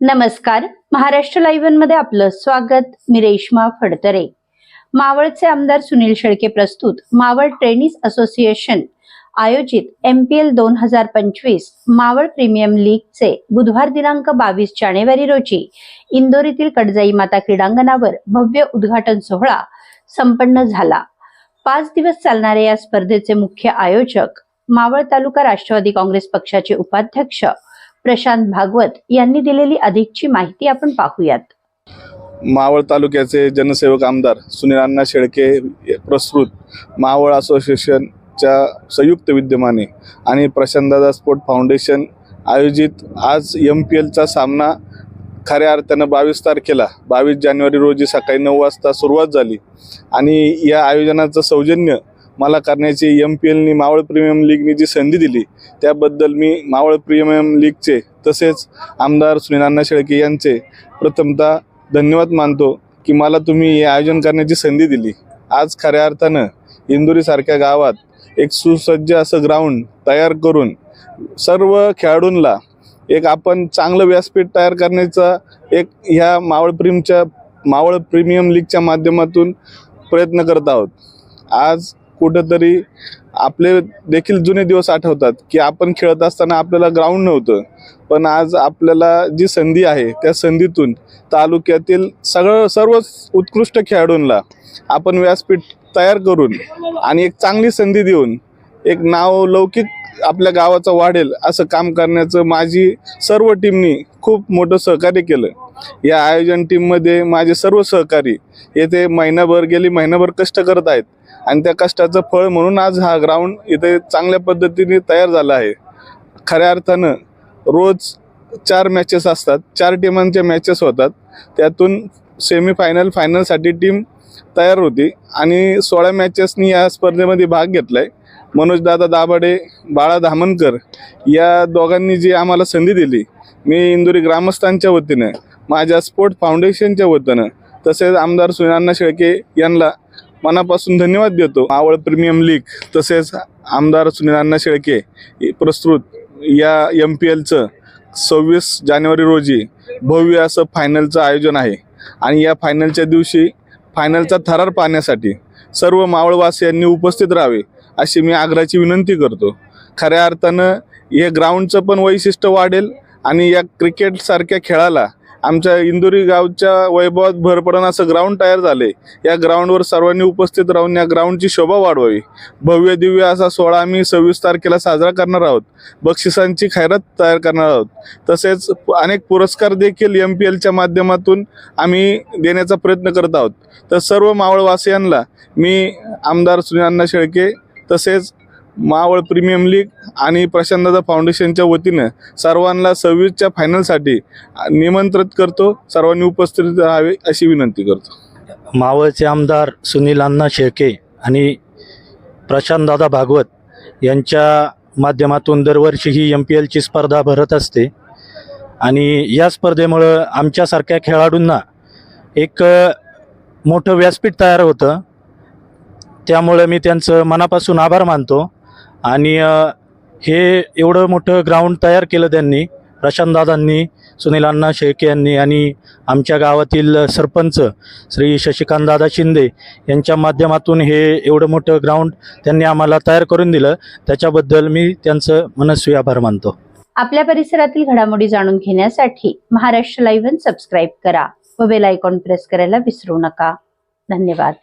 नमस्कार. महाराष्ट्र लाईव्हमध्ये आपलं स्वागत. मी रेश्मा फडतरे. मावळचे आमदार सुनील शेळके प्रस्तुत. मावळ ट्रेनिस असोसिएशन आयोजित एम पी एल दोन हजार पंचवीस मावळ प्रीमियम लीगचे बुधवार दिनांक बावीस जानेवारी रोजी इंदोर येथील कडजाई माता क्रीडांगणावर भव्य उद्घाटन सोहळा संपन्न झाला. पाच दिवस चालणाऱ्या या स्पर्धेचे मुख्य आयोजक मावळ तालुका राष्ट्रवादी काँग्रेस पक्षाचे उपाध्यक्ष प्रशांत भागवत यांनी दिलेली अधिकची माहिती आपण पाहूयात. मावळ तालुक्याचे जनसेवक आमदार सुनील अण्णा शेळके प्रस्तुत मावळ असोसिएशनच्या संयुक्त विद्यमाने आणि प्रशांतदादा स्पोर्ट फाउंडेशन आयोजित आज एम पी एलचा सामना खऱ्या अर्थानं बावीस तारखेला बावीस जानेवारी रोजी सकाळी नऊ वाजता सुरुवात झाली. आणि या आयोजनाचं सौजन्य मला करण्याची एम पी एलनी मावळ प्रीमियम लीगनी जी संधी दिली त्याबद्दल मी मावळ प्रीमियम लीगचे तसेच आमदार सुनील शेळके यांचे प्रथमतः धन्यवाद मानतो की मला तुम्ही हे आयोजन करण्याची संधी दिली. आज खऱ्या अर्थानं इंदुरीसारख्या गावात एक सुसज्ज असं ग्राउंड तयार करून सर्व खेळाडूंना एक आपण चांगलं व्यासपीठ तयार करण्याचा एक ह्या मावळ प्रीमच्या मावळ प्रीमियम लीगच्या माध्यमातून प्रयत्न करत आहोत. आज कुठंतरी आपले देखील जुने दिवस आठवतात की आपण खेळत असताना आपल्याला ग्राउंड नव्हतं. पण आज आपल्याला जी संधी आहे त्या संधीतून तालुक्यातील सगळं सर्व उत्कृष्ट खेळाडूंना आपण व्यासपीठ तयार करून आणि एक चांगली संधी देऊन एक नाव लौकिक आपल्या गावाचं वाढेल असं काम करण्याचं माझी सर्व टीमनी खूप मोठं सहकार्य केलं. या आयोजन टीममध्ये माझे सर्व सहकारी येथे महिनाभर गेली महिनाभर कष्ट करत आहेत. आणि त्या कष्टाचं फळ म्हणून आज हा ग्राउंड इथे चांगल्या पद्धतीने तयार झाला आहे. खऱ्या अर्थानं रोज चार मॅचेस असतात. चार टीमांच्या मॅचेस होतात. त्यातून सेमीफायनल फायनलसाठी टीम तयार होती. आणि सोळा मॅचेसनी या स्पर्धेमध्ये भाग घेतला आहे मनोजदादा दाभाडे बाळा धामनकर या दोघांनी जी आम्हाला संधी दिली मी इंदोरी ग्रामस्थांच्या वतीनं माझ्या स्पोर्ट फाउंडेशनच्या वतीनं तसेच आमदार सुनान्ना शेळके यांना मनापासून धन्यवाद देतो. आवळ प्रीमियम लीग तसेच आमदार सुनील अण्णा शेळके प्रस्तुत या एम पी एलचं सव्वीस जानेवारी रोजी भव्य असं फायनलचं आयोजन आहे. आणि या फायनलच्या दिवशी फायनलचा थरार पाहण्यासाठी सर्व मावळवासियांनी उपस्थित राहावे अशी मी आग्रहाची विनंती करतो. खऱ्या अर्थानं हे ग्राउंडचं पण वैशिष्ट्य वाढेल आणि या क्रिकेटसारख्या खेळाला आमच्या इंदोरी गावच्या वैभवात भर पडून असं ग्राउंड तयार झाले. या ग्राउंडवर सर्वांनी उपस्थित राहून या ग्राउंडची शोभा वाढवावी. भव्य दिव्य असा सोहळा आम्ही सव्वीस तारखेला साजरा करणार आहोत. बक्षिसांची खैरात तयार करणार आहोत. तसेच अनेक पुरस्कार देखील एम पी एलच्या माध्यमातून आम्ही देण्याचा प्रयत्न करत आहोत. तर सर्व मावळवासियांना मी आमदार सुनील शेळके तसेच मावळ प्रीमियम लीग आणि प्रशांतदादा फाउंडेशनच्या वतीनं सर्वांना सव्वीसच्या फायनलसाठी निमंत्रित करतो. सर्वांनी उपस्थित राहावे अशी विनंती करतो. मावळचे आमदार सुनील अण्णा शेळके आणि प्रशांतदादा भागवत यांच्या माध्यमातून दरवर्षी ही एम पी एलची स्पर्धा भरत असते. आणि या स्पर्धेमुळं आमच्यासारख्या खेळाडूंना एक मोठं व्यासपीठ तयार होतं. त्यामुळं मी त्यांचं मनापासून आभार मानतो. आणि हे एवढं मोठं ग्राउंड तयार केलं त्यांनी. प्रशांतदादांनी सुनील अण्णा शेळके यांनी आणि आमच्या गावातील सरपंच श्री शशिकांतदादा शिंदे यांच्या माध्यमातून हे एवढं मोठं ग्राउंड त्यांनी आम्हाला तयार करून दिलं. त्याच्याबद्दल मी त्यांचं मनस्वी आभार मानतो. आपल्या परिसरातील घडामोडी जाणून घेण्यासाठी महाराष्ट्र लाईव्ह सबस्क्राईब करा व बेल आयकॉन प्रेस करायला विसरू नका. धन्यवाद.